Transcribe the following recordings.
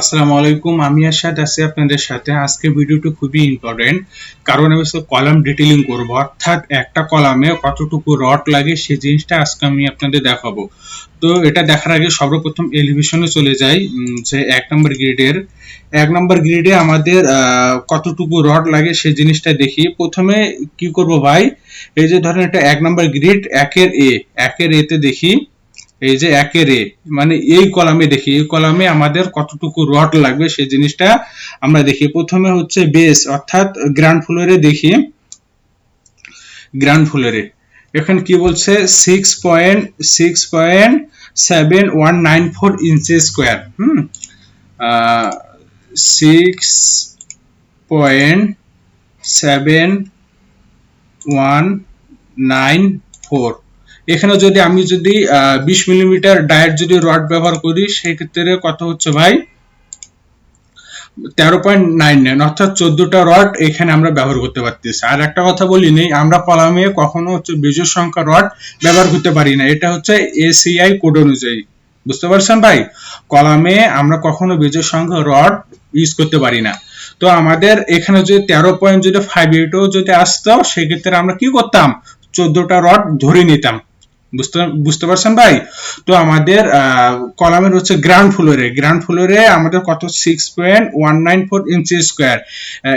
আসসালামু আলাইকুম, আমি আশাদ আছি আপনাদের সাথে। আজকে ভিডিওটি খুবই ইম্পর্টেন্ট কারণ আমি কলাম ডিটেলিং করব। অর্থাৎ একটা কলামে কতটুকু রড লাগে সেই জিনিসটা আজকে আমি আপনাদের দেখাবো। তো এটা দেখার আগে সর্বপ্রথম এলিভেশনে চলে যাই যে এক নম্বর গ্রিডের এক নম্বর গ্রিডে আমাদের কতটুকু রড লাগে সেই জিনিসটা দেখি। প্রথমে কি করব ভাই? এই যে ধরেন এটা এক নম্বর গ্রিড একের এ একের এতে দেখি। এই যে একের মানে এই কলামে দেখি, এই কলামে আমাদের কতটুকু রড লাগবে সেই জিনিসটা আমরা দেখি। প্রথমে হচ্ছে বেস অর্থাৎ গ্রাউন্ড ফ্লোরে দেখি। গ্রাউন্ড ফ্লোরে এখানে কি বলছে? Six point six point seven one nine four inch square হুম? Six point seven one nine four এখানে যদি আমি যদি বিশ মিলিমিটার ডায়েট যদি রড ব্যবহার করি সেই ক্ষেত্রে কত হচ্ছে ভাই? তেরো পয়েন্ট নাইন নাইন অর্থাৎ চোদ্দটা রড এখানে আমরা ব্যবহার করতে পারতেছি। আর একটা কথা বলি নেই, আমরা কলামে কখনো হচ্ছে বেজোর সংখ্যা রড ব্যবহার করতে পারি না। এটা হচ্ছে এসিআই কোড অনুযায়ী। বুঝতে পারছেন ভাই? কলামে আমরা কখনো বেজোর সংখ্যা রড ইউজ করতে পারি না। তো আমাদের এখানে যদি তেরো পয়েন্ট যদি ফাইভ এইটও যদি আসতো, সেক্ষেত্রে আমরা কি করতাম? চোদ্দটা রড ধরে নিতাম। বুঝতে বুঝতে পারছেন ভাই? তো আমাদের কলামের হচ্ছে গ্রাউন্ড ফ্লোরে গ্রাউন্ড ফ্লোরে আমাদের কত? Six point one nine four inch square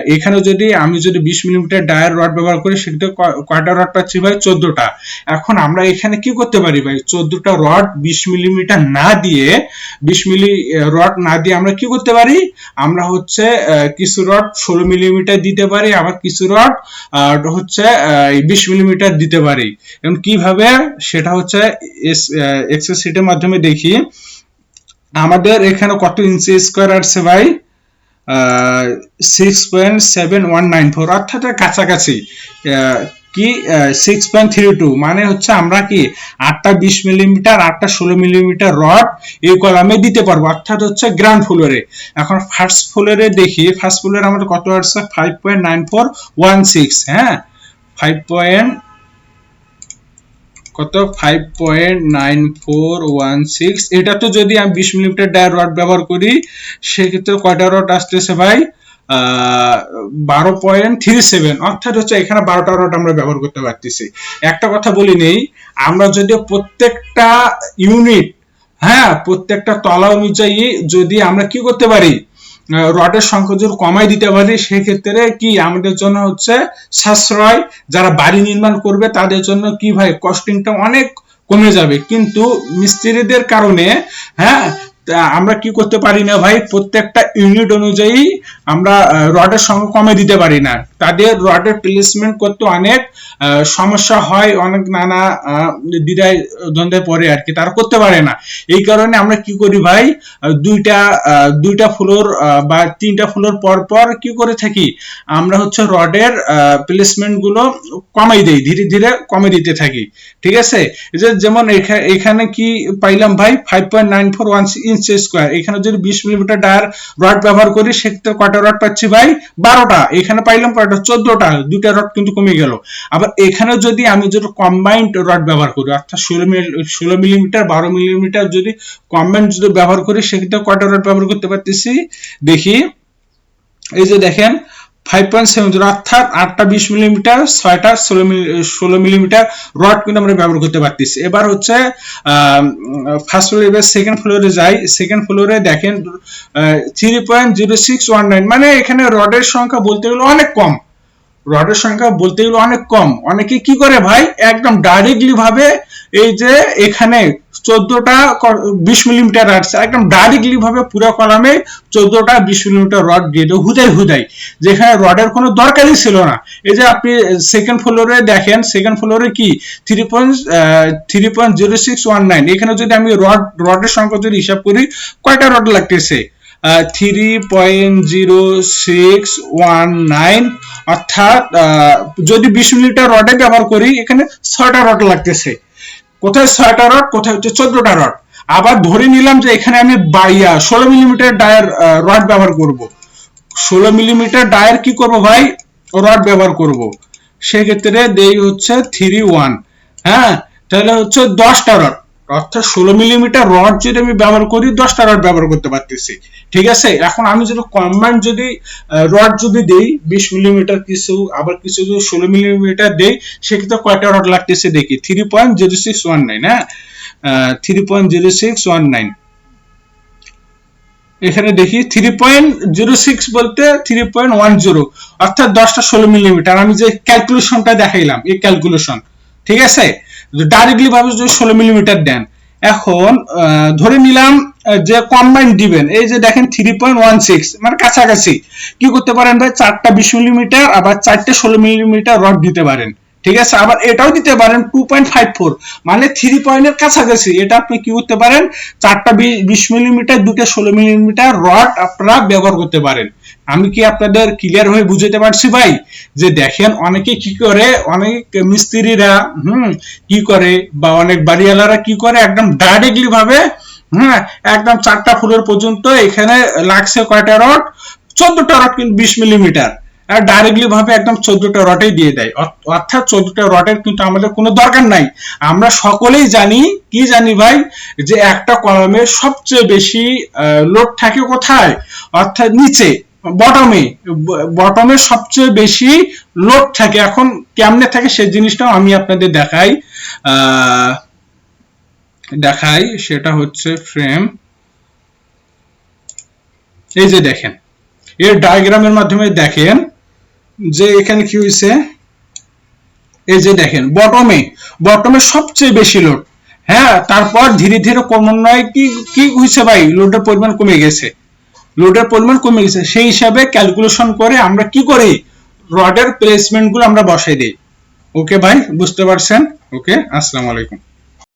এখানে যদি আমি যদি বিশ মিলিমিটার ডায়ার রড ব্যবহার করি ক- কয়টা রড পাচ্ছি ভাই? চোদ্দটা। এখন আমরা এখানে কি করতে পারি ভাই? চোদ্দটা রড বিশ মিলিমিটার না দিয়ে, বিশ মিলি রড না দিয়ে আমরা কি করতে পারি? আমরা হচ্ছে কিছু রড ষোলো মিলিমিটার দিতে পারি, আবার কিছু রড হচ্ছে বিশ মিলিমিটার দিতে পারি। এবং কীভাবে? সেটা হচ্ছে এক্সেল শিটের মাধ্যমে দেখি। আমাদের এখানে কত ইঞ্চি স্কোয়ার আসছে ভাই? Six point seven one nine four অর্থাৎ কাছাকাছি। কি? সিক্স পয়েন্ট থ্রি টু মানে হচ্ছে আমরা কি? আটটা বিশ মিলিমিটার আটটা ষোলো মিলিমিটার রড এই কলামে দিতে পারব, অর্থাৎ হচ্ছে গ্রাউন্ড ফ্লোরে এখন ফার্স্ট ফ্লোরে দেখি ফার্স্ট ফ্লোরে আমাদের কত আসছে? Five point nine four one six হ্যাঁ? ফাইভ পয়েন্ট কত? Five point nine four one six এটা তো যদি আমি বিশ মিলিমিটার ডায়ার রড ব্যবহার করি, সেক্ষেত্রে কয়টা রড আসতেছে ভাই? বারো পয়েন্ট থ্রি সেভেন অর্থাৎ হচ্ছে এখানে বারোটা রড আমরা ব্যবহার করতে পারতেছি। একটা কথা বলি নেই, আমরা যদি প্রত্যেকটা ইউনিট হ্যাঁ প্রত্যেকটা তলা অনুযায়ী যদি আমরা কি করতে পারি? রডের সংখ্যা কমাই দিতে পারি, সেক্ষেত্রে কি আমাদের জন্য হচ্ছে সাশ্রয়? যারা বাড়ি নির্মাণ করবে, তাদের জন্য কি ভাই? কস্টিংটা অনেক কমে যাবে। কিন্তু মিস্ত্রিদের কারণে হ্যাঁ আমরা কি করতে পারি না ভাই? প্রত্যেকটা ইউনিট অনুযায়ী আমরা রডের সংখ্যা কমে দিতে পারি না। তাদের রডের প্লেসমেন্ট করতে অনেক সমস্যা হয়, অনেক নানা দ্বিধায়, দ্বন্দ্বে পড়ে আর কি। তারা করতে পারে না। এই কারণে আমরা কি করি ভাই? দুইটা দুইটা ফ্লোর বা তিনটা ফ্লোর পর পর কি করে থাকি? আমরা হচ্ছে রডের প্লেসমেন্টগুলো কমাই দেই, ধীরে ধীরে কমে দিতে থাকি। ঠিক আছে? যেমন এখা- এখানে কি পাইলাম ভাই? Five point nine four one inch square এখানে যদি বিশ মিলিমিটার ডায়ার রড ব্যবহার করি, সেক্ষেত্রে কয়টা রড পাচ্ছি ভাই? বারোটা। এখানে পাইলাম কয়টা? চোদ্দটা। দুইটা রড কিন্তু কমে গেল। আবার এখানে যদি আমি যদি কম্বাইন্ড রড ব্যবহার করি, অর্থাৎ ষোলো ষোলো মিলিমিটার বারো মিলিমিটার যদি কম্বাইন্ড যদি ব্যবহার করি, সেক্ষেত্রে কয়টা রড ব্যবহার করতে পারতেছি? দেখি। এই যে দেখেন ফাইভ পয়েন্ট সেভেন জিরো অর্থাৎ আটটা বিশ মিলিমিটার ছয়টা ষোলো ষোলো মিলিমিটার রড কিন্তু আমরা ব্যবহার করতে পারতেছি। এবার হচ্ছে ফার্স্ট ফ্লোরে এবার সেকেন্ড ফ্লোরে যাই। সেকেন্ড ফ্লোরে দেখেন three point zero six one nine মানে এখানে রডের সংখ্যা বলতে গেলে অনেক কম। রডের সংখ্যা বলতে গেলে অনেক কম। অনেকে কি করে ভাই? একদম ডাইরেক্টলি ভাবে এই যে এখানে চোদ্দটা বিশ মিলিমিটার আসছে একদম ডাইরেক্টলি ভাবে পুরো কলামে চোদ্দটা বিশ মিলিমিটার রড দিয়ে দেয় হুদাই হুদাই। যেখানে রডের কোনো দরকারই ছিল না। এই যে আপনি সেকেন্ড ফ্লোরে দেখেন সেকেন্ড ফ্লোরে কি? Three point three point zero six one nine এখানে যদি আমি রড রডের সংখ্যা যদি হিসাব করি, কয়টা রড লাগতেছে? Three point zero six one nine অর্থাৎ যদি বিশ মিলিটার রডে ব্যবহার করি, এখানে ছয়টা রড লাগতেছে। কোথায় ছয়টা রড? কোথায় হচ্ছে চোদ্দটা রড? আবার ধরে নিলাম যে এখানে আমি বাইয়া, ষোলো মিলিমিটার ডায়ার রড ব্যবহার করব। ষোলো মিলিমিটার ডায়ার কি করব ভাই? রড ব্যবহার করব। সেক্ষেত্রে দেই হচ্ছে থ্রি ওয়ান হ্যাঁ? তাহলে হচ্ছে দশটা রড। অর্থাৎ ষোলো মিলিমিটার রড যদি আমি ব্যবহার করি, দশটা রড ব্যবহার করতে পারতেছি। ঠিক আছে? এখন আমি যদি কম্বাইন্ড যদি রড যদি দেই, বিশ মিলিমিটার কিছু, আবার কিছু যদি ষোলো মিলিমিটার দেই, সেক্ষেত্রে কয়টা রড লাগতেছে দেখি। Three point zero six one nine হ্যাঁ? Three point zero six one nine এখানে দেখি থ্রি পয়েন্ট জিরো সিক্স বলতে থ্রি পয়েন্ট ওয়ান জিরো অর্থাৎ দশটা ষোলো মিলিমিটার। আমি যে ক্যালকুলেশনটা দেখাইলাম, এই ক্যালকুলেশন ঠিক আছে? ডাইরেক্টলি ভাবে যদি ষোলো মিলিমিটার দেন। এখন ধরে নিলাম যে কম্বাইন দিবেন, এই যে দেখেন থ্রি পয়েন্ট ওয়ান সিক্স মানে কাছাকাছি। কি করতে পারেন ভাই? চারটা বিশ মিলিমিটার আবার চারটে ষোলো মিলিমিটার রড দিতে পারেন। ঠিক আছে? আবার এটাও দিতে পারেন টু পয়েন্ট ফাইভ ফোর মানে থ্রি পয়েন্টের কাছাকাছি। এটা আপনি কি করতে পারেন? চারটা বিশ মিলিমিটার দুটো ষোলো মিলিমিটার রড আপনারা ব্যবহার করতে পারেন। আমি কি আপনাদের ক্লিয়ার হয়ে বুঝাতে পারছি ভাই? যে দেখেন অনেকে কি করে? অনেক মিস্ত্রিরা, হুম, কি করে? বা অনেক বাড়িওয়ালারা কি করে? একদম ডাইরেক্টলি ভাবে হ্যাঁ একদম চারটা ফুলের পর্যন্ত এখানে লাগছে কয়টা রড চোদ্দটা রড কিন্তু বিশ মিলিমিটার ডাইরেক্টলি ভাবে একদম চোদ্দটা রটেই দিয়ে দেয়। অর্থাৎ চোদ্দটা রটের কিন্তু আমাদের কোনো দরকার নাই। আমরা সকলেই জানি, কি জানি ভাই, যে একটা কলমে সবচেয়ে বেশি লোড থাকে কোথায়? অর্থাৎ নিচে বটমে বটমে সবচেয়ে বেশি লোড থাকে। এখন কেমনে থাকে সেই জিনিসটাও আমি আপনাদের দেখাই। দেখাই, সেটা হচ্ছে ফ্রেম এই যে দেখেন এর ডায়াগ্রামের মাধ্যমে দেখেন যে এখানে কি হয়েছে এই যে দেখেন বটমে বটমে সবচেয়ে বেশি লোড হ্যাঁ তারপর ধীরে ধীরে ক্রমান্বয়ে কি কি হয়েছে ভাই? লোডের পরিমাণ কমে গেছে। লোডের পরিমাণ কমে গেছে। সেই হিসাবে ক্যালকুলেশন করে আমরা কি করি? রডের প্লেসমেন্টগুলো আমরা বসাই দিই। ওকে ভাই, বুঝতে পারছেন? ওকে আসসালামু আলাইকুম।